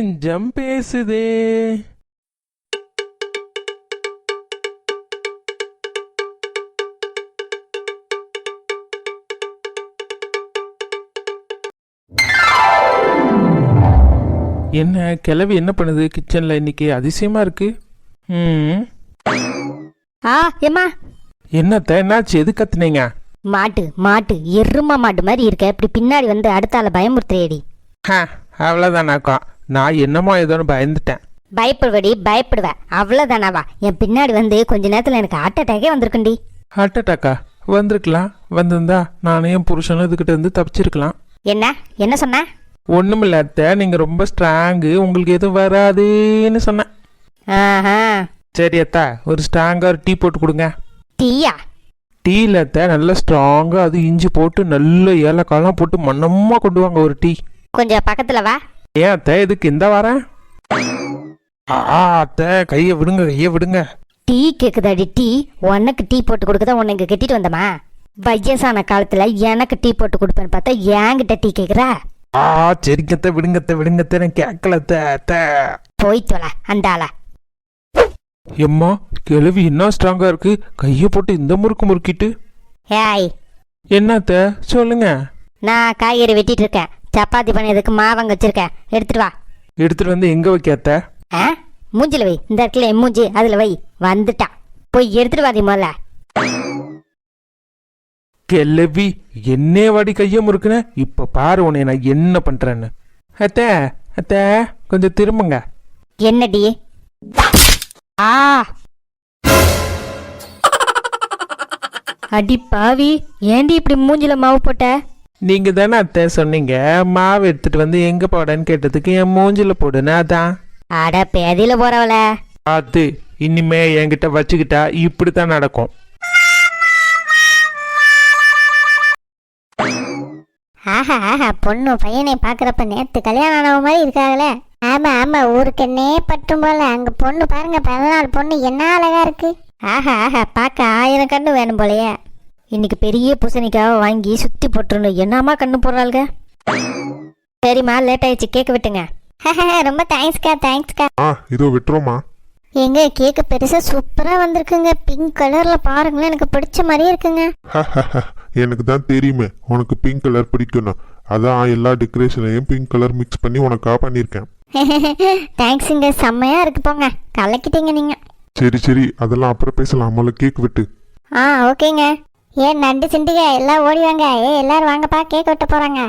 நெஞ்சம் பேசுதே. என்ன கிளவி என்ன பண்ணுது? கிச்சன்ல இன்னைக்கு அதிசயமா இருக்கு. ம். ஆ ஏம்மா? என்னத்த என்னாச்சு? எது கத்துனீங்க? மாட்டு மாட்டு எருமா மாட்டு மாதிரி இருக்க. இப்படி பின்னாடி வந்து அடுத்தால பயமுறுத்துறேடி அவ்வளோதானாக்கா நான் என்னமோ ஏதோன்னு பயந்துட்டேன். பயப்படுவடி பயப்படுவேன் அவ்வளோதானாவா என் பின்னாடி வந்து கொஞ்ச நேரத்தில் எனக்கு ஹார்ட் அட்டாக்கே வந்திருக்குண்டி. ஹார்ட் அட்டாக்கா வந்திருக்கலாம். வந்திருந்தா நானே என் புருஷனும் இதுகிட்ட இருந்து தப்பிச்சிருக்கலாம். என்ன? என்ன சொன்ன? ஒன்றுமில்ல அத்தை. நீங்கள் ரொம்ப ஸ்ட்ராங்கு உங்களுக்கு எதுவும் வராதுன்னு சொன்னேன் ஆஹா. சரி அத்தா ஒரு ஸ்ட்ராங்காக ஒரு டீ போட்டு கொடுங்க. டீயா? டீயில் அத்தை. நல்லா ஸ்ட்ராங்காக அது இஞ்சி போட்டு நல்ல ஏலக்காயெல்லாம் போட்டு மன்னமாக கொண்டு வாங்க ஒரு டீ. கொஞ்சம் பக்கத்தில் வா. ஏன் அத்தை இதுக்கு இந்த வரேன் ஆ அத்தை கையை விடுங்க கையை விடுங்க. டீ கேக்குதாடி டீ? உனக்கு டீ போட்டு கொடுக்க தான் உன்னை இங்கே கட்டிட்டு வந்தமா வயசான காலத்தில் எனக்கு டீ போட்டு கொடுப்பேன்னு பார்த்தா என்கிட்ட டீ கேட்குற ஆ சரிங்கத்த விடுங்கத்த விடுங்கத்த நான் கேட்கலத்த அத்தை போய் தொலை அந்த ஆளா. எம்மா கிழவி என்ன ஸ்ட்ராங்காக இருக்கு? கையை போட்டு இந்த முறுக்கு முறுக்கிட்டு. ஏய். என்னத்த சொல்லுங்க. நான் காய்கறி வெட்டிட்டு இருக்கேன். சப்பாத்தி பண்ணதுக்கு மாவங்க வச்சிருக்கேன் எடுத்துட்டு வா. எடுத்துட்டு வந்து எங்க வைக்காத்த ஆ? மூஞ்சில வை. இந்த இடத்துல என் மூஞ்சி அதுல வை. வந்துட்டா. போய் எடுத்துட்டு வாதி முதல்ல. கிளவி என்னே வாடி கையை முறுக்குன? இப்ப பாரு உன்னை நான் என்ன பண்றேன்னு. அத்த அத்த கொஞ்சம் திரும்புங்க. என்னடி? ஆ. அடி பாவி ஏண்டி இப்படி மூஞ்சில மாவு போட்ட? நீங்க தானே அத்தை சொன்னீங்க? மாவு எடுத்துட்டு வந்து எங்க போடன்னு கேட்டதுக்கு என் மூஞ்சில போடுன்னு அதான் அட பேதியில போறவள. அது இனிமே என்கிட்ட வச்சுக்கிட்டா இப்படித்தான் நடக்கும். ஆஹா ஆஹா பொண்ணு பையனை பாக்குறப்ப நேத்து கல்யாணம் ஆனவ மாதிரி இருக்காங்களே. ஆமா ஆமா ஊருக்கன்னே பட்டும் போல. அங்க பொண்ணு பாருங்க பதினாலு பொண்ணு என்ன அழகா இருக்கு. ஆஹா ஆஹா பார்க்க ஆயிரம் கண்ணு வேணும் போலயே. இன்னைக்கு பெரிய பூசணிக்காவை வாங்கி சுத்தி போட்டுருணும் என்னமா கண்ணு போடுறாளுங்க சரிம்மா லேட் ஆயிடுச்சு. கேக் விட்டுங்க. ரொம்ப தேங்க்ஸ்க்கா தேங்க்ஸ்க்கா ஆ இதோ விட்டுறோமா எங்க கேக்கு பெருசா சூப்பரா வந்திருக்குங்க. பிங்க் கலர்ல பாருங்களேன் எனக்கு பிடிச்ச மாதிரியே இருக்குங்க. எனக்கு தான் தெரியுமே உனக்கு பிங்க் கலர் பிடிக்கும்னு. அதான் எல்லா டெக்கரேஷனையும் பிங்க் கலர் மிக்ஸ் பண்ணி உனக்கா பண்ணியிருக்கேன். தேங்க்ஸுங்க செம்மையா இருக்கு போங்க. கலக்கிட்டீங்க நீங்க. சரி சரி அதெல்லாம் அப்புறம் பேசலாம். முதல்ல கேக் விட்டு. ஆ ஓகேங்க ஏன் நண்டு சிண்டிக? எல்லாம் ஓடி வாங்க. ஏ எல்லாரும் வாங்கப்பா கேக் வெட்ட போறாங்க.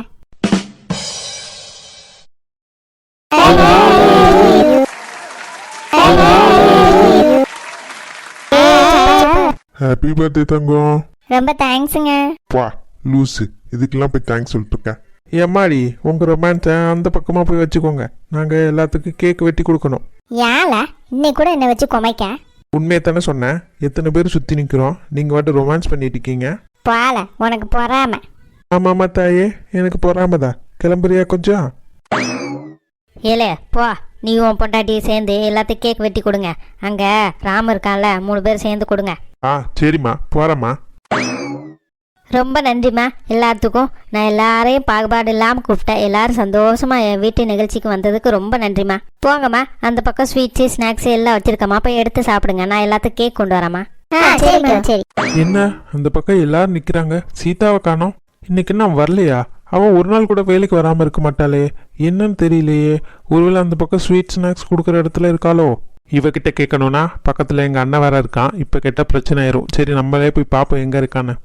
ஹாப்பி பர்த்டே தங்கம். ரொம்ப தேங்க்ஸுங்க வா லூஸு இதுக்கெல்லாம் போய் தேங்க்ஸ் சொல்லிட்டு இருக்கேன் எம்மாடி உங்க ரொமான்ஸை அந்த பக்கமா போய் வச்சுக்கோங்க. நாங்க எல்லாத்துக்கும் கேக் வெட்டி கொடுக்கணும். ஏல இன்னைக்கு கூட என்னை வச்சு குமைக்க. உண்மையை தானே சொன்னேன். எத்தனை பேர் சுற்றி நிற்கிறோம் நீங்கள் வாட்டு ரொமான்ஸ் பண்ணிட்டு இருக்கீங்க. போல உனக்கு பொறாம. ஆமாம்மா தாயே எனக்கு பொறாமதா. கிளம்புறியா கொஞ்சம்? ஏலே போ. நீ உன் பொண்டாட்டியை சேர்ந்து எல்லாத்தையும் கேக் வெட்டி கொடுங்க. அங்க ராம இருக்கான்ல மூணு பேர் சேர்ந்து கொடுங்க. ஆ சரிம்மா. போகிறேம்மா ரொம்ப நன்றிம்மா எல்லாத்துக்கும் நான் எல்லாரையும் பாகுபாடு இல்லாமல் கூப்பிட்டேன். எல்லாரும் சந்தோஷமா என் வீட்டு நிகழ்ச்சிக்கு வந்ததுக்கு ரொம்ப நன்றிம்மா போங்கம்மா அந்த பக்கம் ஸ்வீட்ஸு ஸ்நாக்ஸ் எல்லாம் வச்சிருக்கம்மா போய் எடுத்து சாப்பிடுங்க. நான் எல்லாத்துக்கும் கேக் கொண்டு வரேம்மா சரி. என்ன? அந்த பக்கம் எல்லாரும் நிற்கிறாங்க சீதாவை காணோம். இன்னைக்கு என்ன வரலையா? அவன் ஒரு நாள் கூட வேலைக்கு வராமல் இருக்க மாட்டாளே. என்னன்னு தெரியலையே. ஒருவேளை அந்த பக்கம் ஸ்வீட் ஸ்நாக்ஸ் கொடுக்குற இடத்துல இருக்காளோ? இவகிட்ட கேட்கணும்னா பக்கத்தில் எங்கள் அண்ணன் வேற இருக்கான். இப்போ கேட்டால் பிரச்சனை ஆயிரும். சரி நம்மளே போய் பார்ப்போம் எங்கே இருக்கான்னு.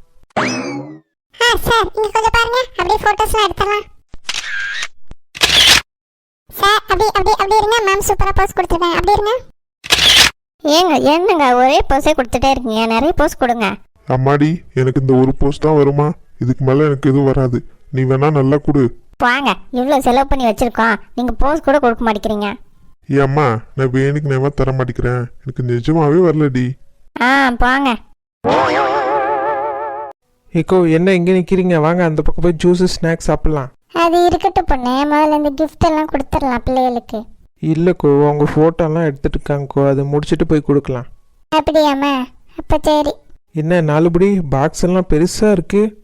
ஆ சார். இங்க கொஞ்சம் பாருங்க. அப்படியே போட்டோஸ்லாம் எடுத்துடலாம். சார் அப்படி அப்படி அப்படி இருங்க. மேம் சூப்பரா போஸ் கொடுத்துருக்கேன் அப்படி இருங்க. ஏங்க என்னங்க? ஒரே போஸே கொடுத்துட்டே இருக்கீங்க. நிறைய போஸ் கொடுங்க. அம்மாடி எனக்கு இந்த ஒரு போஸ்ட் தான் வருமா? இதுக்கு மேலே எனக்கு எதுவும் வராது. நீ வேணா நல்லா கொடு. வாங்க. இவ்வளோ செலவு பண்ணி வச்சிருக்கோம். நீங்கள் போஸ் கூட கொடுக்க மாட்டேங்கிறீங்க. ஏ அம்மா நான் வேணுக்கு நேவா தர மாட்டேங்கிறேன். எனக்கு நிஜமாவே வரலடி. ஆ போங்க. ஏக்கோ என்ன இங்கே நிற்கிறீங்க வாங்க அந்த பக்கம் போய் ஜூஸு ஸ்நாக்ஸ் சாப்பிட்லாம். அது இருக்கட்டும் பொண்ணு. முதல்ல இந்த கிஃப்ட் எல்லாம் கொடுத்துடலாம் பிள்ளைகளுக்கு. இல்லைக்கோ அவங்க ஃபோட்டோலாம் எடுத்துட்டு இருக்காங்கக்கோ. அதை முடிச்சுட்டு போய் கொடுக்கலாம். அப்படியாம்மா? அப்ப சரி. என்ன நாலுபடி பாக்ஸ் எல்லாம் பெருசாக இருக்குது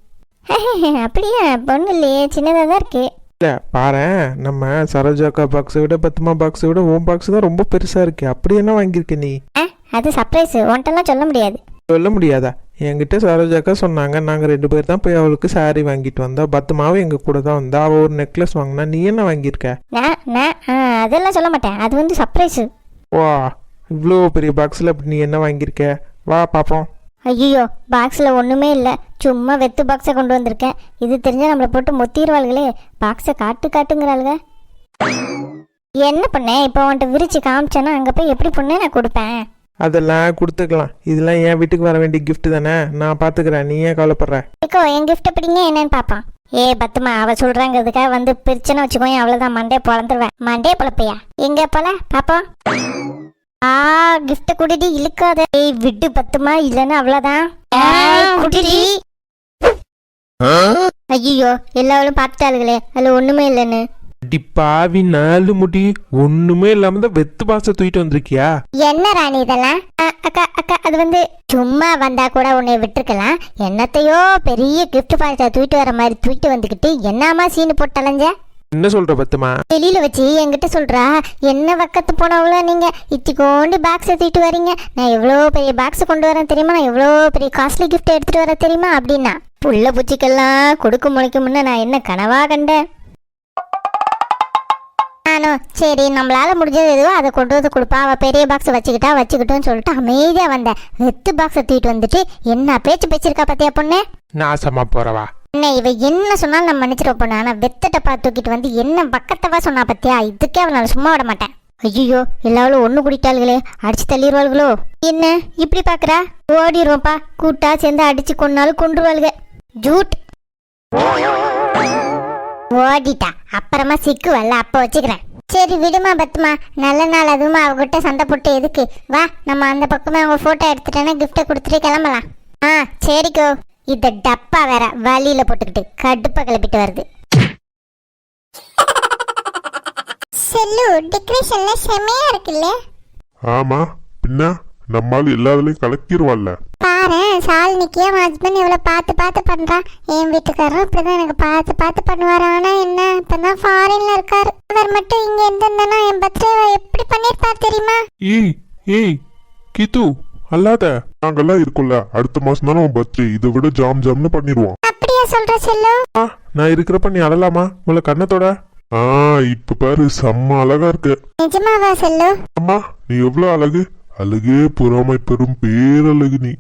அப்படியா? பொண்ணு இல்லையே. சின்னதாக தான் இருக்கு. இல்லை பாரேன். நம்ம சரோஜாக்கா பாக்ஸை விட பத்துமா பாக்ஸை விட உன் பாக்ஸ் தான் ரொம்ப பெருசாக இருக்கு. அப்படி என்ன வாங்கியிருக்க நீ? அது சர்ப்ரைஸ் உன்ட்டெல்லாம் சொல்ல முடியாது. சொல்ல முடியாதா? என்கிட்ட சரோஜாக்கா சொன்னாங்க நாங்கள் ரெண்டு பேர் தான் போய் அவளுக்கு saree வாங்கிட்டு வந்தா பத்துமாவும் எங்கள் கூட தான் வந்தா. அவள் ஒரு நெக்லஸ் வாங்கினா நீ என்ன வாங்கியிருக்க? நான் நான் ஆ, அதெல்லாம் சொல்ல மாட்டேன். அது வந்து சர்ப்ரைஸு வா இவ்வளோ பெரிய பாக்ஸில் அப்படி நீ என்ன வாங்கியிருக்க? வா பார்ப்போம் ஐயோ பாக்ஸில் ஒன்றுமே இல்லை. சும்மா வெத்து பாக்ஸை கொண்டு வந்திருக்கேன். இது தெரிஞ்சால் நம்மளை போட்டு மொத்திடுவாளுகளே பாக்ஸை காட்டு காட்டுங்கிறாளுங்க என்ன பண்ணேன் இப்போ உன்கிட்ட விரிச்சு காமிச்சேன்னா அங்கே போய் எப்படி பொண்ணு நான் கொடுப்பேன்? அதெல்லாம் கொடுத்துக்கலாம். இதெல்லாம் என் வீட்டுக்கு வர வேண்டிய gift தானே? நான் பார்த்துக்கிறேன் நீ ஏன் கவலைப்படுற? இக்கோ என் கிஃப்ட்டை பிடிங்க என்னன்னு பார்ப்பான். ஏ பத்துமா அவ சொல்றாங்கிறதுக்காக வந்து பிரிச்சுன்னு வச்சுக்கோங்க அவ்வளோதான் மண்டே பொழந்துருவேன். மண்டே பொழப்பையா? எங்க போல? பாப்போம் ஆ கிஃப்ட்டை குடிடி இழுக்காத. ஏய் விட்டு பத்துமா இல்லைன்னு அவ்வளோதான் குடிடி. ஐயோ எல்லாவளும் பார்த்துட்டாளுகளே. அதில் ஒன்றுமே இல்லைன்னு. அடி பாவி நாலு முடி. ஒண்ணுமே இல்லாம தான் வெத்து பாச தூக்கிட்டு வந்திருக்கியா? என்ன ராணி இதெல்லாம்? அ, அக்கா அக்கா அது வந்து சும்மா வந்தா கூட உன்னை விட்டுருக்கலாம். என்னத்தையோ பெரிய கிஃப்ட் பாக்ஸை தூக்கிட்டு வர மாதிரி தூக்கிட்டு வந்துக்கிட்டு என்னமா சீனு போட்டு அலைஞ்ச? என்ன சொல்ற பத்துமா? வெளியில வச்சு என்கிட்ட சொல்றா என்ன வக்கத்து போனவளோ நீங்க? இத்திக்கோண்டு பாக்ஸ் தூக்கிட்டு வரீங்க. நான் எவ்வளோ பெரிய பாக்ஸ் கொண்டு வரேன் தெரியுமா? நான் எவ்வளோ பெரிய காஸ்ட்லி கிஃப்ட் எடுத்துட்டு வர தெரியுமா? அப்படின்னா புள்ள பூச்சிக்கெல்லாம் கொடுக்க முளைக்க முன்ன நான் என்ன கனவா கண்டேன்? நானும் சரி நம்மளால முடிஞ்சது எதுவோ அதை கொண்டு வந்து கொடுப்பா. அவ பெரிய பாக்ஸ் வச்சுக்கிட்டா வச்சுக்கிட்டோன்னு சொல்லிட்டு அமைதியா வந்தேன் வெத்து பாக்ஸை தூக்கிட்டு வந்துட்டு என்ன பேச்சு பேச்சிருக்கா பாத்தியா பொண்ணு? நாசமா போறவா? என்ன இவ என்ன சொன்னாலும் நான் மன்னிச்சிட போனேன். ஆனா வெத்தட்ட பார்த்து தூக்கிட்டு வந்து என்ன பக்கத்தவா சொன்னா பத்தியா? இதுக்கே அவனால சும்மா விட மாட்டேன். ஐயோ எல்லாரும் ஒண்ணு குடிட்டாளுகளே. அடிச்சு தள்ளிடுவாளுகளோ? என்ன? இப்படி பாக்குறா? ஓடிடுவோம்ப்பா. கூட்டா சேர்ந்து அடிச்சு கொன்னாலும் கொண்டுருவாளுக ஜூட். ஓடிட்டா. அப்புறமா சிக்குவல்ல அப்ப வச்சுக்கிறேன். சரி விடுமா பத்துமா நல்ல நாள் அதுவுமா அவகிட்ட சண்டை போட்டு எதுக்கு? வா நம்ம அந்த பக்கமே அவங்க ஃபோட்டோ எடுத்துட்டேன்னா கிஃப்ட்டை கொடுத்துட்டு கிளம்பலாம். ஆ சரிக்கோ இந்த டப்பா வேற வழியில போட்டுக்கிட்டு கடுப்பை கிளப்பிட்டு வருது. செல்லு டெக்கரேஷன்ல செமையா இருக்குல்ல. ஆமா பின்ன நம்மால் எல்லாத்துலயும் கலக்கிடுவாள்ல பாரு சாலினிக்கு என் ஹஸ்பண்ட் இவ்வளவு பார்த்து பார்த்து பண்றான் என் வீட்டுக்காரரும் இப்படிதான் எனக்கு பார்த்து பார்த்து பண்ணுவாரு. ஆனா என்ன இப்பதான் ஃபாரின்ல இருக்காரு. அவர் மட்டும் இங்க இருந்திருந்தனா? என் பர்த்டே எப்படி பண்ணிருப்பார் தெரியுமா? ஏய் ஏய் கிது அல்லாத. நாங்கெல்லாம் இருக்கோம்ல அடுத்த மாசம் தானே உன் பர்த்டே இதை விட ஜாம் ஜாம்னு பண்ணிடுவோம். அப்படியா சொல்ற செல்லு? ஆ நான் இருக்கிறப்ப நீ அழலாமா? உங்களை கண்ணத்தோட? ஆ இப்ப பாரு செம்ம அழகா இருக்கு. நிஜமாவா செல்லு? அம்மா நீ எவ்வளவு அழகு? அழகே பொறாமை பெரும் பேரழகு நீ.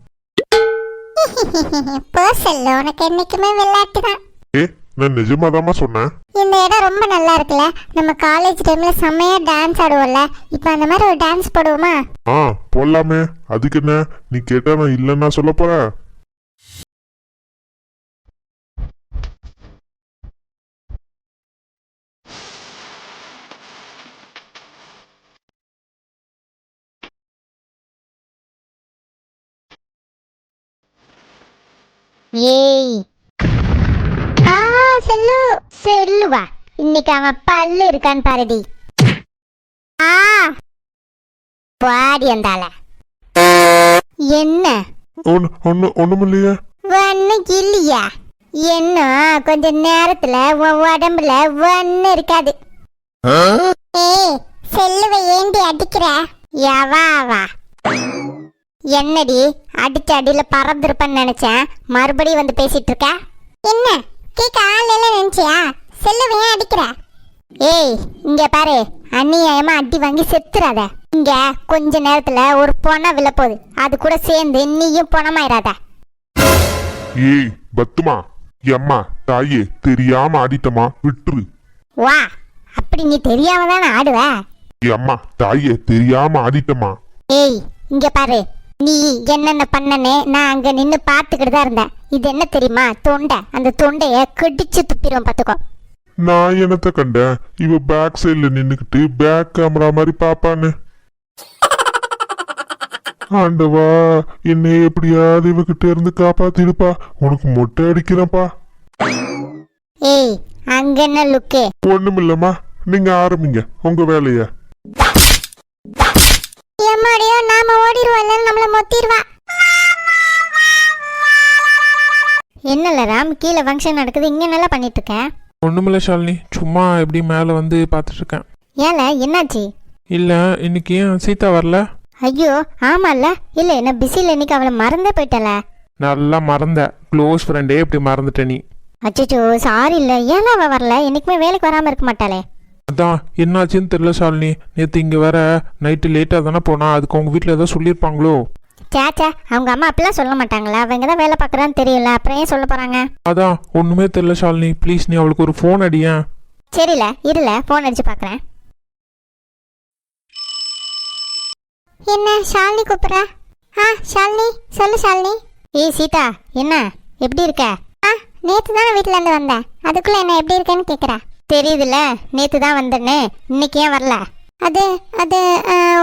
போ செல்லு உனக்கு என்னைக்குமே விளையாட்டு தான். ஏ நான் நிஜமாதாம்மா சொன்னேன். இந்த இடம் ரொம்ப நல்லா இருக்குல்ல. நம்ம காலேஜ் டைம்ல செம்மையா டான்ஸ் ஆடுவோம்ல. இப்போ அந்த மாதிரி ஒரு டான்ஸ் போடுவோமா? ஆ போடலாமே. அதுக்கு என்ன? நீ கேட்டா நான் இல்லைன்னா சொல்ல போறேன். ஏய். ஆ செல்லு. செல்லுவா. இன்னைக்கு அவன் பல்லு இருக்கான்னு பாருடி. ஆ. பாடி அந்தால என்ன? ஒன்னு ஒன்னு ஒண்ணும் இல்லையே. என்ன கொஞ்ச நேரத்துல உன் உடம்புல ஒண்ணு இருக்காது. ஏய் செல்லுவை ஏண்டி அடிக்கிற? எவாவா என்னடி அடிச்ச அடியில பறந்துருப்பேன்னு நினைச்சேன். மறுபடியும் வந்து பேசிட்டு இருக்க என்ன? கேட்க ஆள் எல்லாம் நினைச்சியா? செல்லுவை ஏன் அடிக்கிற? ஏய் இங்க பாரு. அநியாயமா அடி வாங்கி செத்துறாத. இங்க கொஞ்ச நேரத்துல ஒரு பொண விழப்போகுது. அது கூட சேர்ந்து நீயும் பொணமாயிராத. ஏய் பத்துமா? எம்மா தாயே தெரியாம ஆடிட்டமா? விட்டுரு. வா. அப்படி நீ தெரியாம தானே ஆடுவ அம்மா தாயே தெரியாம ஆடிட்டமா? ஏய் இங்க பாரு. நீ என்னென்ன பண்ணனே நான் அங்க நின்னு பார்த்துக்கிட்டு தான் இருந்தேன். இது என்ன தெரியுமா? தொண்டை. அந்த தொண்டைய கடிச்சு துப்பிடும் பாத்துக்கோ நான் என்னத்த கண்டேன்? இவ பேக் சைடுல நின்னுக்கிட்டு பேக் கேமரா மாதிரி பாப்பான்னு ஆண்டவா என்னை எப்படியாவது இவகிட்ட இருந்து காப்பாத்திடுப்பா. உனக்கு மொட்டை அடிக்கிறேன்ப்பா. ஏய் அங்க என்ன லுக்கு. ஒண்ணுமில்லம்மா. நீங்க ஆரம்பிங்க. உங்க வேலைய. எம்மாடியோ நாம ஓடிடுவோம்ல நம்மள மொத்திடுவா என்னல ராம் கீழே ஃபங்க்ஷன் நடக்குது இங்க நல்லா பண்ணிட்டு இருக்கேன் ஒன்றுமில்ல ஷாலினி சும்மா எப்படி மேலே வந்து பார்த்துட்டு இருக்கேன் ஏல என்னாச்சு? இல்லை இன்னைக்கு ஏன் சீதா வரல? ஐயோ ஆமால்ல இல்லை என்ன பிஸியில் இன்னைக்கு அவளை மறந்தே போயிட்டல. நல்லா மறந்த. க்ளோஸ் ஃப்ரெண்டே இப்படி மறந்துட்ட நீ. அச்சோ சாரி இல்லை. ஏன் அவ வரல? என்னைக்குமே வேலைக்கு வராமல் இருக்க மாட்டாளே. அதான் என்னாச்சுன்னு தெரியல ஷாலினி. நேற்று இங்கே வேற நைட்டு லேட்டாக தானே போனா அதுக்கு அவங்க வீட்டில் ஏதோ சொல்லியிருப்பாங்களோ? சேச்சா அவங்க அம்மா அப்படிலாம் சொல்ல மாட்டாங்களா? அவங்க தான் வேலை பார்க்குறான்னு தெரியல. அப்புறம் ஏன் சொல்ல போகிறாங்க அதான் ஒன்றுமே தெரியல ஷாலினி. ப்ளீஸ் நீ அவளுக்கு ஒரு ஃபோன் அடியேன் சரில இருல ஃபோன் அடிச்சு பார்க்குறேன் என்ன ஷாலினி கூப்பிட்ற? ஆ ஷாலினி சொல்லு ஷாலினி. ஏய் சீதா என்ன? எப்படி இருக்க? ஆ நேற்று தானே வீட்டிலேருந்து வந்தேன். அதுக்குள்ளே என்ன எப்படி இருக்கேன்னு கேட்குற தெரியுதுல்ல நேற்று தான் வந்தேன்னு இன்னைக்கு ஏன் வரல? அது அது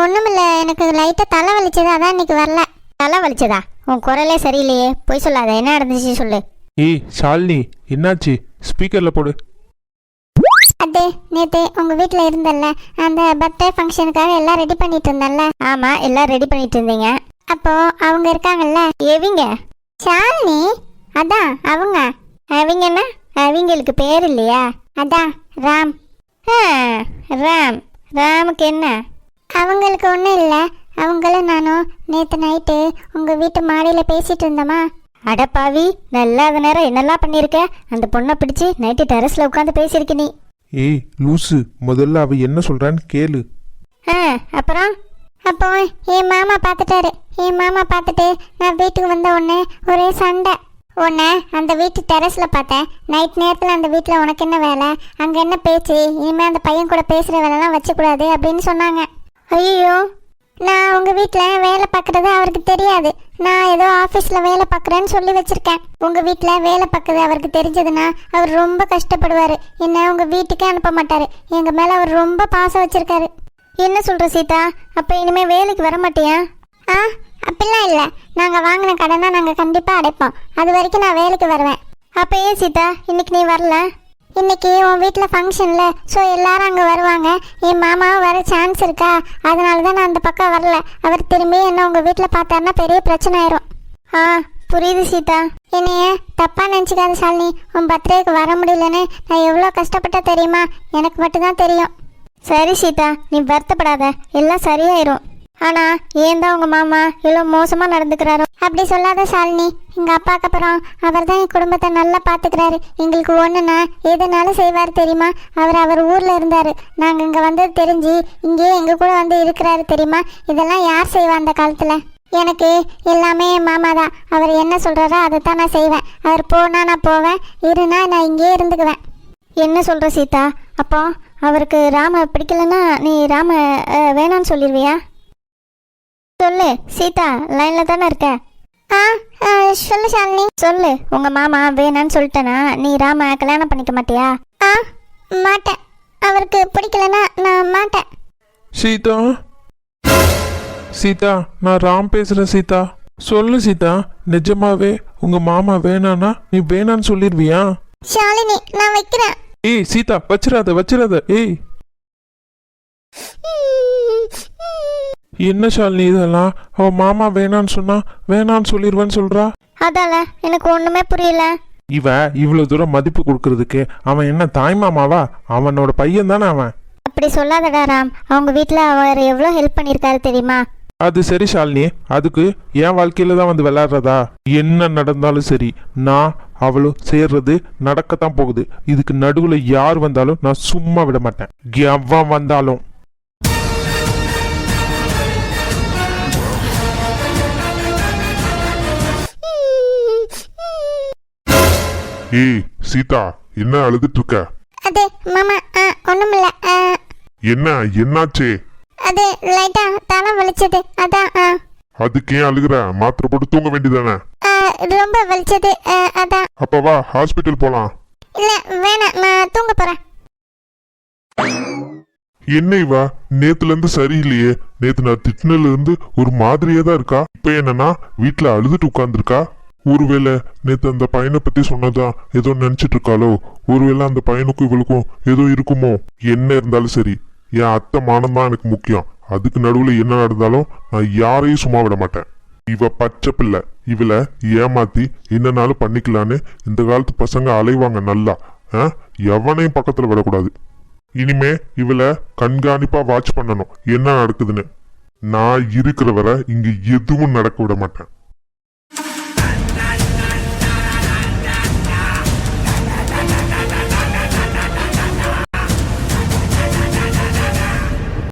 ஒன்றுமில்ல எனக்கு லைட்டாக தலை வலிச்சது. அதான் இன்னைக்கு வரல. தலை வலிச்சதா? உன் குரலே சரியில்லையே. போய் சொல்லாத. என்ன நடந்துச்சு சொல்லு. ஏய் ஷாலினி என்னாச்சு? ஸ்பீக்கரில் போடு. அது நேற்று உங்கள் வீட்டில் இருந்தல்ல அந்த பர்த்டே ஃபங்க்ஷனுக்காக எல்லாம் ரெடி பண்ணிட்டு இருந்தேன்ல. ஆமாம் எல்லாம் ரெடி பண்ணிட்டு இருந்தீங்க. அப்போ அவங்க இருக்காங்கல்ல? எவிங்க? ஷாலினி? அதான் அவங்க. அவங்க என்ன? அவங்களுக்கு பேர் இல்லையா? அதான் ராம். ஆ, ராம். ராமுக்கு என்ன? அவங்களுக்கு ஒன்றும் இல்லை. அவங்களும் நானும் நேற்று நைட்டு உங்கள் வீட்டு மாடியில் பேசிட்டு இருந்தோமா? அடப்பாவி நல்லா அது நேரம் என்னெல்லாம் பண்ணியிருக்க அந்த பொண்ணை பிடிச்சி நைட்டு டெரஸில் உட்காந்து பேசியிருக்க நீ. ஏய் லூசு முதல்ல அவ என்ன சொல்றான்னு கேளு. ஆ அப்புறம்? அப்போ என் மாமா பார்த்துட்டாரு. என் மாமா பார்த்துட்டு நான் வீட்டுக்கு வந்த உடனே ஒரே சண்டை. உன்னை அந்த வீட்டு டெரஸில் பார்த்தேன். நைட் நேரத்தில் அந்த வீட்டில் உனக்கு என்ன வேலை? அங்கே என்ன பேச்சு? இனிமேல் அந்த பையன் கூட பேசுகிற வேலைலாம் வச்சக்கூடாது அப்படின்னு சொன்னாங்க. ஐயோ நான் உங்கள் வீட்டில் வேலை பார்க்குறது அவருக்கு தெரியாது. நான் ஏதோ ஆஃபீஸில் வேலை பார்க்குறேன்னு சொல்லி வச்சுருக்கேன். உங்கள் வீட்டில் வேலை பார்க்குறது அவருக்கு தெரிஞ்சதுன்னா அவர் ரொம்ப கஷ்டப்படுவார். என்ன உங்கள் வீட்டுக்கே அனுப்ப மாட்டார். எங்கள் மேலே அவர் ரொம்ப பாசம் வச்சுருக்காரு. என்ன சொல்கிற சீதா? அப்போ இனிமேல் வேலைக்கு வர மாட்டியா? ஆ அப்படிலாம் இல்லை. நாங்கள் வாங்கின கடனை நாங்கள் கண்டிப்பாக அடைப்போம். அது வரைக்கும் நான் வேலைக்கு வருவேன். அப்போ ஏன் சீதா? இன்னைக்கு நீ வரல? இன்னைக்கு உன் வீட்டில் ஃபங்க்ஷனில் ஸோ எல்லாரும் அங்கே வருவாங்க. என் மாமாவும் வர சான்ஸ் இருக்கா? அதனால தான் நான் அந்த பக்கம் வரல. அவர் திரும்பி என்ன உங்கள் வீட்டில் பார்த்தாருன்னா பெரிய பிரச்சனை ஆயிரும். ஆ புரியுது சீதா. என்னைய தப்பாக நினச்சிக்காத சாலினி உன் பர்த்டேக்கு வர முடியலன்னு நான் எவ்வளோ கஷ்டப்பட்ட தெரியுமா? எனக்கு மட்டும்தான் தெரியும். சரி சீதா நீ வருத்தப்படாத. எல்லாம் சரியாயிரும். ஆனா ஏன் தான் உங்க மாமா இவ்வளோ மோசமா நடந்துக்கிறாரோ? அப்படி சொல்லாத சாலினி எங்கள் அப்பாக்கு அப்புறம் அவர் தான் என் குடும்பத்தை நல்லா பார்த்துக்கிறாரு எங்களுக்கு ஒன்றுனா எதுனாலும் செய்வார் தெரியுமா? அவர் அவர் ஊரில் இருந்தார். நாங்கள் இங்கே வந்தது தெரிஞ்சு இங்கேயே எங்கள் கூட வந்து இருக்கிறாரு தெரியுமா? இதெல்லாம் யார் செய்வா அந்த காலத்தில்? எனக்கு எல்லாமே என் மாமா தான். அவர் என்ன சொல்கிறாரோ அதை தான் நான் செய்வேன். அவர் போனால் நான் போவேன் இருனா நான் இங்கேயே இருந்துக்குவேன். என்ன சொல்ற சீதா? அப்போ அவருக்கு ராம பிடிக்கலன்னா நீ ராம வேணான்னு சொல்லிடுவியா சொல்லு. சீதா லைன்ல தானே இருக்க? ஆ ஆ, சொல்லு ஷாலினி. சொல்லு. உங்க மாமா வேணான்னு சொல்லிட்டேனா? நீ ராம கல்யாணம் பண்ணிக்க மாட்டியா? ஆ மாட்டேன். அவருக்கு பிடிக்கலன்னா நான் மாட்டேன். சீதா. சீதா நான் ராம் பேசுறேன் சீதா. சொல்லு சீதா நிஜமாவே உங்க மாமா வேணானா நீ வேணான்னு சொல்லிடுவியா ஷாலினி நான் வைக்கிறேன். ஏய் சீதா வச்சிடாத வச்சிடாத. ஏய். என்ன ஷாலினி இதெல்லாம்? அவ மாமா வேணான்னு சொன்னா வேணான்னு சொல்லிடுவேன்னு சொல்றா? அதால எனக்கு ஒண்ணுமே புரியல. இவ இவ்வளவு தூரம் மதிப்பு கொடுக்கறதுக்கு அவன் என்ன தாய் மாமாவா? அவனோட பையன் தானே அவன்? அப்படி சொல்லாதடா ராம். அவங்க வீட்டில் அவர் எவ்வளோ ஹெல்ப் பண்ணியிருக்காரு தெரியுமா? அது சரி ஷாலினி. அதுக்கு என் வாழ்க்கையில தான் வந்து விளையாடுறதா? என்ன நடந்தாலும் சரி நான் அவளும் சேர்றது நடக்கத்தான் போகுது. இதுக்கு நடுவுல யார் வந்தாலும் நான் சும்மா விட மாட்டேன். எவன் வந்தாலும். ஏய் சீதா என்ன அழுதுட்டு இருக்க அது மாமா ஆ என்ன என்னாச்சே? அது லைட்டாக தலை வலிச்சது அதான் ஆ. அதுக்கு ஏன் அழுகுற? மாத்திரை போட்டு தூங்க வேண்டியதானே? ரொம்ப வலிச்சது அதான். அப்ப வா ஹாஸ்பிட்டல் போலாம். இல்லை வேணாம் நான் தூங்க போகிறேன் என்ன இவா? நேத்துல இருந்து சரியில்லையே. நேத்து நான் திட்டினதுல இருந்து ஒரு மாதிரியே தான் இருக்கா? இப்ப என்னன்னா வீட்டுல அழுதுட்டு உட்கார்ந்துருக்கா? ஒருவேளை நேற்று அந்த பையனை பத்தி சொன்னதா ஏதோ நினைச்சிட்டு இருக்காளோ? ஒருவேளை அந்த பையனுக்கும் இவளுக்கும் ஏதோ இருக்குமோ? என்ன இருந்தாலும் சரி. என் அத்தை மானம் தான் எனக்கு முக்கியம். அதுக்கு நடுவுல என்ன நடந்தாலும் நான் யாரையும் சும்மா விட மாட்டேன். இவ பச்சை பிள்ளை. இவளை ஏமாத்தி என்னனாலும் பண்ணிக்கலான்னு இந்த காலத்து பசங்க அலைவாங்க நல்லா. ஆ? எவனையும் பக்கத்துல விடக்கூடாது. இனிமே இவளை கண்காணிப்பா வாட்ச் பண்ணணும். என்ன நடக்குதுன்னு. நான் இருக்கிற வரை இங்க எதுவும் நடக்க விட மாட்டேன்.